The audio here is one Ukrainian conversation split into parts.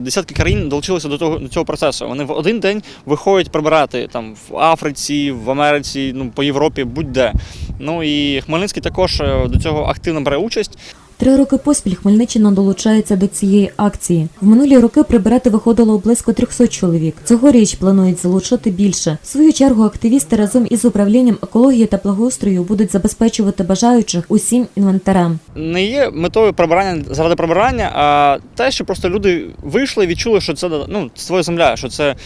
Десятки країн долучилися до того до цього процесу. Вони в один день виходять прибирати там в Африці, в Америці, ну по Європі, будь-де. Ну і Хмельницький також е, до цього активно бере участь. Три роки поспіль Хмельниччина долучається до цієї акції. В минулі роки прибирати виходило близько 300 чоловік. Цьогоріч планують залучити більше. В свою чергу активісти разом із управлінням екології та благоустрою будуть забезпечувати бажаючих усім інвентарем. Не є метою прибирання заради прибирання, а те, що просто люди вийшли і відчули, що це ну, це твоя земля, що це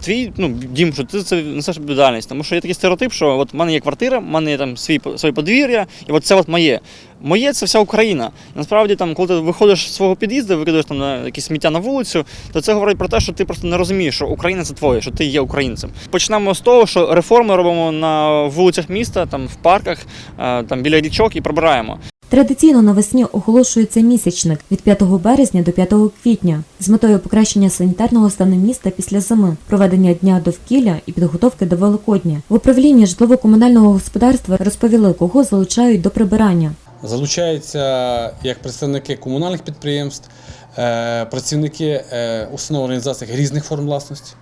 твій ну, дім, що ти це несеш відповідальність. Тому що є такий стереотип, що от в мене є квартира, в мене є там свій своє подвір'я, і от це от моє. Моє це вся Україна. Насправді, там, коли ти виходиш з свого під'їзду, викидаєш там на якісь сміття на вулицю, то це говорить про те, що ти просто не розумієш, що Україна це твоє, що ти є українцем. Почнемо з того, що реформи робимо на вулицях міста, там в парках, е, там біля річок і прибираємо. Традиційно навесні оголошується місячник від 5 березня до 5 квітня з метою покращення санітарного стану міста після зими, проведення дня довкілля і підготовки до Великодня. В управлінні житлово-комунального господарства розповіли, кого залучають до прибирання. Залучаються як представники комунальних підприємств, е, працівники е, установ організацій різних форм власності.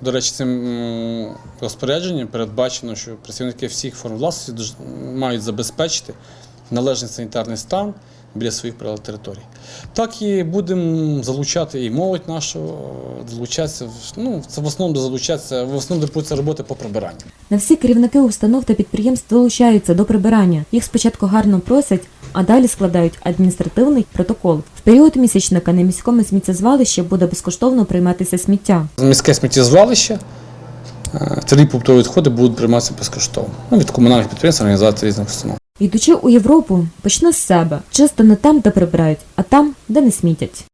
До речі, цим розпорядженням передбачено, що працівники всіх форм власності мають забезпечити належний санітарний стан біля своїх прилеглих територій. Так і будемо залучати і молодь нашу, е, залучатися, ну, це в основному залучатися, в основному допуться роботи по прибиранню. Не всі керівники установ та підприємств долучаються до прибирання. Їх спочатку гарно просять, а далі складають адміністративний протокол. В період місячника на міському сміттєзвалищі буде безкоштовно прийматися сміття. Міське сміттєзвалище, е, тверді побутові відходи будуть прийматися безкоштовно. Ну, від комунальних підприємств, організацій різних установ. Йдучи у Європу, почни з себе. Чисто не там, де прибирають, а там, де не смітять.